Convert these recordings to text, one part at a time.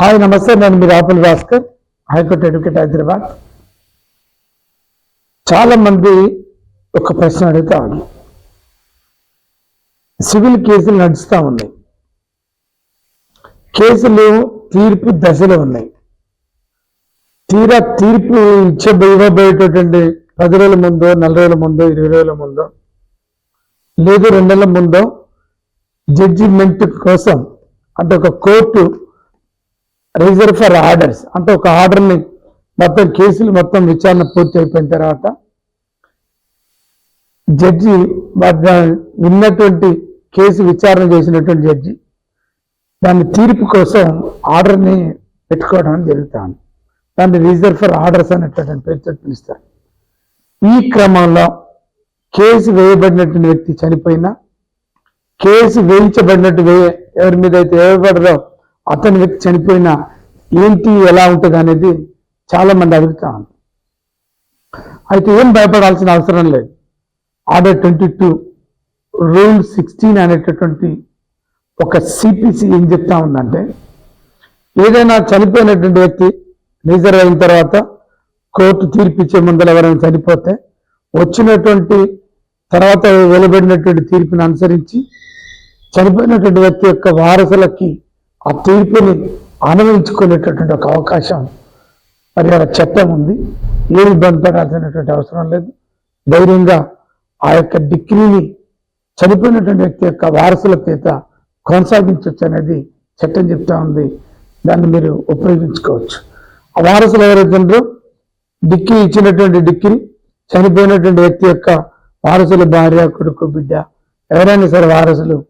Hi నమస్తే. నేను మీ Rapul Bhaskar high court advocate Hyderabad. చాలా మంది ఒక ప్రశ్న అడుగుతా ఉన్నారు సివిల్ కేసులు నడుస్తూ ఉన్నాయి. కేసులు తీర్పు దశలో ఉన్నాయి. తీరా తీర్పు ఇచ్చే ఇవ్వబోయేటటువంటి పది రోజుల ముందో నెల రోజుల ముందో ఇరవై రోజుల ముందో లేదు రెండు నెలల ముందో జడ్జిమెంట్ కోసం అంటే ఒక కోర్టు రిజర్వ్ ఫర్ ఆర్డర్స్ అంటే ఒక ఆర్డర్ని మొత్తం కేసులు మొత్తం విచారణ పూర్తి అయిపోయిన తర్వాత జడ్జి విన్నటువంటి కేసు విచారణ చేసినటువంటి జడ్జి దాని తీర్పు కోసం ఆర్డర్ని పెట్టుకోవడం జరుగుతాను. దాన్ని రిజర్వ్ ఫర్ ఆర్డర్స్ అనేటువంటి పేరుతో పిలుస్తారు. ఈ క్రమంలో కేసు వేయబడినటువంటి వ్యక్తి చనిపోయినా కేసు వేయించబడినట్టు వేయ ఎవరి మీద అయితే వేయబడదో అతని వ్యక్తి చనిపోయినా ఏంటి ఎలా ఉంటుంది అనేది చాలా మంది అడుగుతా అయితే ఏం భయపడాల్సిన అవసరం లేదు. Order twenty two rule sixteen అనేటటువంటి ఒక సిపిసి ఏం చెప్తా ఉందంటే ఏదైనా చనిపోయినటువంటి వ్యక్తి రిజర్వ్ అయిన తర్వాత కోర్టు తీర్పిచ్చే ముందర ఎవరైనా చనిపోతే వచ్చినటువంటి తర్వాత వెలువడినటువంటి తీర్పును అనుసరించి చనిపోయినటువంటి వ్యక్తి యొక్క వారసులకి ఆ తీర్పుని అనుభవించుకునేటటువంటి ఒక అవకాశం. మరి అలా చట్టం ఉంది. ఏ ఇబ్బంది పడాల్సినటువంటి అవసరం లేదు. ధైర్యంగా ఆ యొక్క డిగ్రీని చనిపోయినటువంటి వ్యక్తి యొక్క వారసుల చేత కొనసాగించవచ్చు అనేది చట్టం చెప్తా ఉంది. దాన్ని మీరు ఉపయోగించుకోవచ్చు. ఆ వారసులు ఎవరైతే డిక్కీ ఇచ్చినటువంటి డిగ్రీ చనిపోయినటువంటి వ్యక్తి యొక్క వారసుల భార్య కొడుకు బిడ్డ ఎవరైనా సరే వారసులు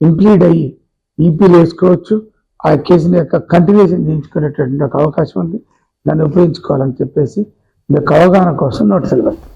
ఇంప్లీడ్ అయ్యి ఈపీలు వేసుకోవచ్చు ఆ కేసుని యొక్క కంటిన్యూషన్ చేయించుకునేటువంటి ఒక అవకాశం ఉంది. దాన్ని ఉపయోగించుకోవాలని చెప్పేసి మీకు అవగాహన కోసం నోటీసులు పెడతాం